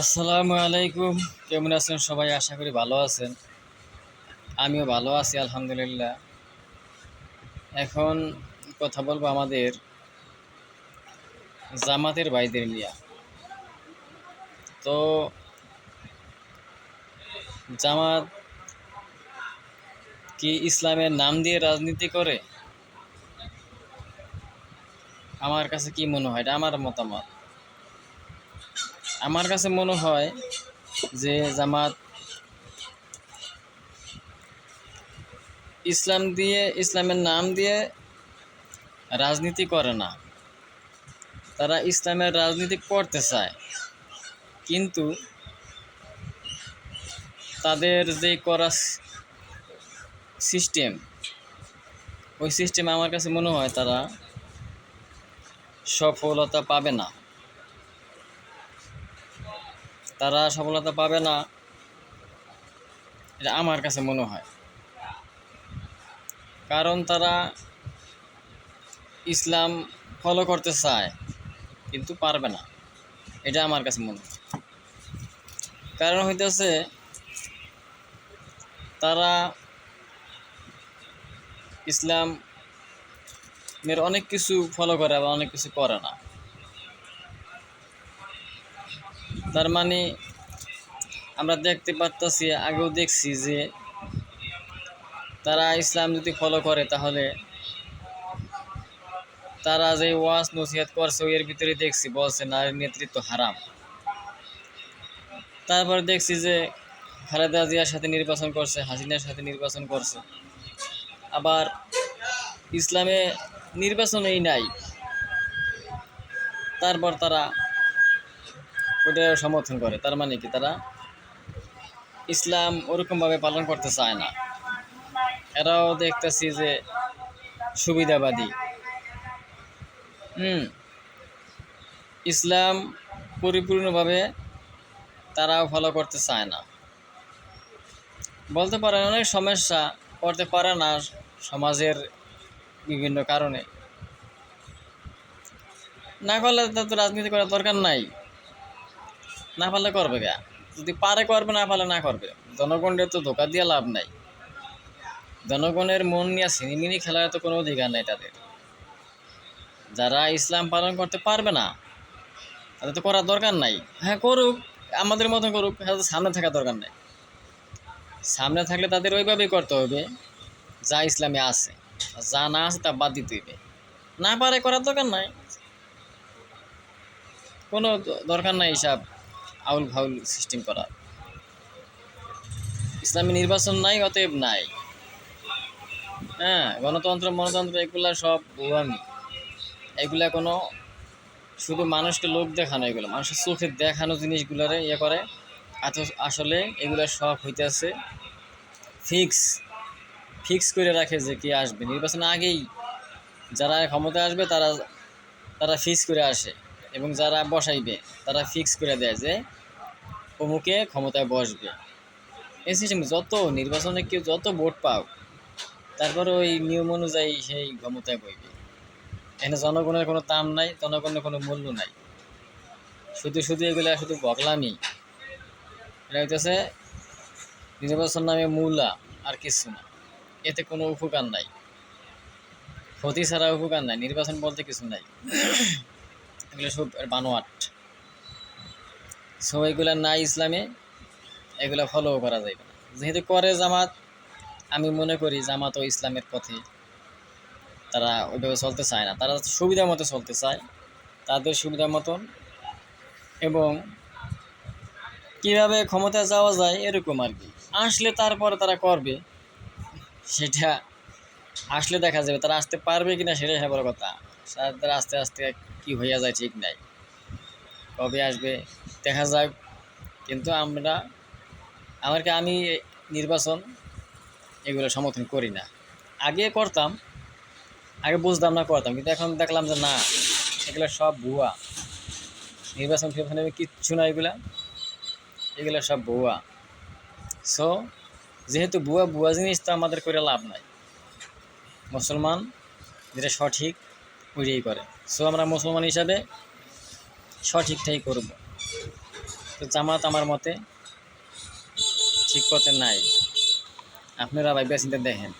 আসসালামু আলাইকুম। কেমন আছেন সবাই? আশা করি ভালো আছেন। আমিও ভালো আছি, আলহামদুলিল্লাহ। এখন কথা বলব আমাদের জামাতের ভাইদের নিয়ে। তো জামাত কি ইসলামের নাম দিয়ে রাজনীতি করে? আমার কাছে কি মনে হয়? এটা আমার মতামত। আমার কাছে মনে হয় যে জামাত ইসলাম দিয়ে, ইসলামের নাম দিয়ে রাজনীতি করে না। তারা ইসলামের রাজনীতি করতে চায়। কিন্তু তাদের যে করা সিস্টেম, ওই সিস্টেম আমার কাছে মনে হয় তারা সফলতা পাবে না। তারা সফলতা পাবে না, এটা আমার কাছে মনে হয়। কারণ তারা ইসলাম ফলো করতে চায়, কিন্তু পারবে না। এটা আমার কাছে মনে হয়। কারণ হইতেছে, তারা ইসলাম এর অনেক কিছু ফলো করে আবার অনেক কিছু করে না। তার মানে আমরা দেখতে পারতেছি, আগেও দেখছি যে তারা ইসলাম যদি ফলো করে তাহলে তারা যে ওয়াজ নসিহত করছে এর ভিতরে দেখছি, বলছে নারীর নেতৃত্ব হারাম। তারপর দেখছি যে খালেদা জিয়ার সাথে নির্বাচন করছে, হাসিনার সাথে নির্বাচন করছে। আবার ইসলামে নির্বাচনই নাই। তারপর তারা ওটা সমর্থন করে। তার মানে কি? তারা ইসলাম ওরকমভাবে পালন করতে চায় না। এরাও দেখতেছি যে সুবিধাবাদী। হুম। ইসলাম পরিপূর্ণভাবে তারাও ফলো করতে চায় না। বলতে পারেন, অনেক সমস্যা করতে পারে না সমাজের বিভিন্ন কারণে। না করলে তো রাজনীতি করার দরকার নাই। না পারলে করবে গা। যদি পারে করবে, না পারলে না করবে। জনগণের তো ধোকা দিয়ে লাভ নাই। জনগণের মন নিয়ে সিনেমিনি খেলার তো কোনো অধিকার নাই তাদের। যারা ইসলাম পালন করতে পারবে না, তাদের তো করার দরকার নাই। হ্যাঁ করুক, আমাদের মতন করুক হ্যাঁ সামনে থাকা দরকার নাই। সামনে থাকলে তাদের ওইভাবেই করতে হবে, যা ইসলামে আছে। যা না আছে, তা বাদ দিতে হইবে না পারে করার দরকার নাই। কোনো দরকার নাই হিসাব আউল ফাউল সিস্টেম করার ইসলামী নির্বাচন নাই, অতএব নাই। হ্যাঁ গণতন্ত্র, মনতন্ত্র, এগুলা সব বোয়ামি এগুলা কোনো শুধু মানুষকে লোক দেখানো, এগুলো মানুষের চোখে দেখানো জিনিসগুলারে ইয়ে করে। আসলে এগুলা সব হইতেছে ফিক্স। ফিক্স করে রাখে যে কে আসবে। নির্বাচনের আগেই যারা ক্ষমতা আসবে, তারা তারা ফিক্স করে আসে এবং যারা বসাইবে, তারা ফিক্স করে দেয় যে অমুকে ক্ষমতায় বসবে। এই সিস্টেম যত নির্বাচনে কেউ যত ভোট পাও তারপরে ওই নিয়ম অনুযায়ী সেই ক্ষমতায় বইবে। এখানে জনগণের কোনো দাম নাই, জনগণের কোনো মূল্য নাই। শুধু শুধু এগুলা শুধু বকলামি এটা হইতেছে নির্বাচন নামে মূলা আর কিছু না। এতে কোনো উপকার নাই। ক্ষতি ছাড়া উপকার নাই। নির্বাচন বলতে কিছু নাই। এগুলো সব বানোয়াট। সো এগুলা নাই ইসলামে এগুলো ফলো করা যাবে না। যেহেতু করে জামাত, আমি মনে করি জামাত ও ইসলামের পথে তারা ওইভাবে চলতে চায় না। তারা সুবিধা মতো চলতে চায়, তাদের সুবিধা মতন এবং কীভাবে ক্ষমতায় যাওয়া যায় এরকম আর কি। আসলে তারপরে তারা করবে, সেটা আসলে দেখা যাবে তারা আসতে পারবে কিনা সেটাই হ্যাঁ বড় কথা। তারা আস্তে আস্তে কি হইয়া যায় ঠিক নাই। কবে আসবে, দেখা যাক। কিন্তু আমরা আমাকে আমি নির্বাচন এগুলো সমর্থন করি না। আগে করতাম, আগে বুঝতাম না করতাম, কিন্তু এখন দেখলাম যে না, এগুলো সব ভুয়া। নির্বাচন ফির্বাচন কিচ্ছু না এগুলা। এগুলো সব ভুয়া। সো যেহেতু ভুয়া ভুয়া জিনিস তো আমাদের করে লাভ নাই। মুসলমান যেটা সঠিক, ওইটাই করে। সো আমরা মুসলমান হিসাবে সঠিকটাই করব। তো জামাত আমার মতে ঠিক পথে নাই। আপনারা ভাই চিন্তা দেখেন।